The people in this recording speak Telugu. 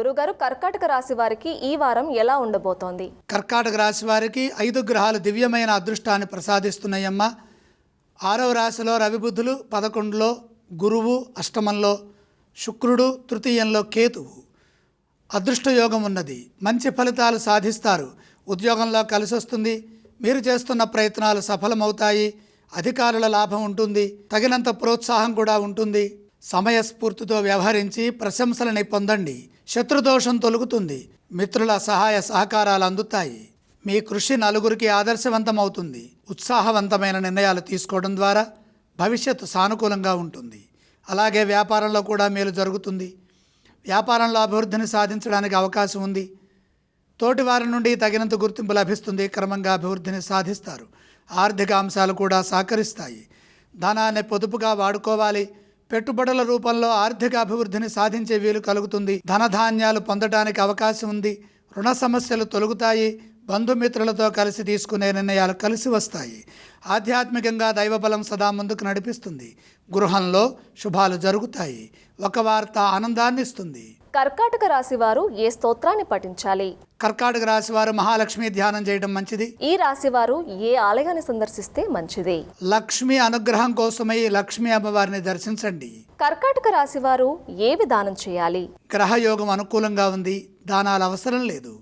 గురుగారు కర్కాటక రాశి వారికి ఈ వారం ఎలా ఉండబోతోంది? కర్కాటక రాశి వారికి ఐదు గ్రహాలు దివ్యమైన అదృష్టాన్ని ప్రసాదిస్తున్నాయమ్మ. ఆరవ రాశిలో రవిబుద్ధులు పదకొండులో గురువు అష్టమంలో శుక్రుడు తృతీయంలో కేతువు. అదృష్టయోగం ఉన్నది. మంచి ఫలితాలు సాధిస్తారు. ఉద్యోగంలో కలిసి వస్తుంది. మీరు చేస్తున్న ప్రయత్నాలు సఫలమవుతాయి. అధికారుల లాభం ఉంటుంది. తగినంత ప్రోత్సాహం కూడా ఉంటుంది. సమయస్ఫూర్తితో వ్యవహరించి ప్రశంసలని పొందండి. శత్రుదోషం తొలుగుతుంది. మిత్రుల సహాయ సహకారాలు అందుతాయి. మీ కృషి నలుగురికి ఆదర్శవంతమవుతుంది. ఉత్సాహవంతమైన నిర్ణయాలు తీసుకోవడం ద్వారా భవిష్యత్తు సానుకూలంగా ఉంటుంది. అలాగే వ్యాపారంలో కూడా మేలు జరుగుతుంది. వ్యాపారంలో అభివృద్ధిని సాధించడానికి అవకాశం ఉంది. తోటి వారి నుండి తగినంత గుర్తింపు లభిస్తుంది. క్రమంగా అభివృద్ధిని సాధిస్తారు. ఆర్థిక అంశాలు కూడా సహకరిస్తాయి. ధనాన్ని పొదుపుగా వాడుకోవాలి. పెట్టుబడుల రూపంలో ఆర్థిక అభివృద్ధిని సాధించే వీలు కలుగుతుంది. ధనధాన్యాలు పొందడానికి అవకాశం ఉంది. రుణ సమస్యలు తొలగుతాయి. బంధుమిత్రులతో కలిసి తీసుకునే నిర్ణయాలు కలిసి వస్తాయి. ఆధ్యాత్మికంగా దైవబలం సదా ముందుకు నడిపిస్తుంది. గృహంలో శుభాలు జరుగుతాయి. ఒక వార్త ఆనందాన్ని ఇస్తుంది కర్కాటక రాశి వారు ఏ స్తోత్రాన్ని పఠించాలి? కర్కాటక రాశి వారు మహాలక్ష్మి ధ్యానం చేయడం మంచిది? ఈ రాశి వారు ఏ ఆలయాన్ని సందర్శిస్తే మంచిది? లక్ష్మి అనుగ్రహం కోసమై లక్ష్మీ అమ్మవారిని దర్శించండి. కర్కాటక రాశి వారు ఏ విధానం చేయాలి? గ్రహయోగం అనుకూలంగా ఉంది దానాలు అవసరం లేదు.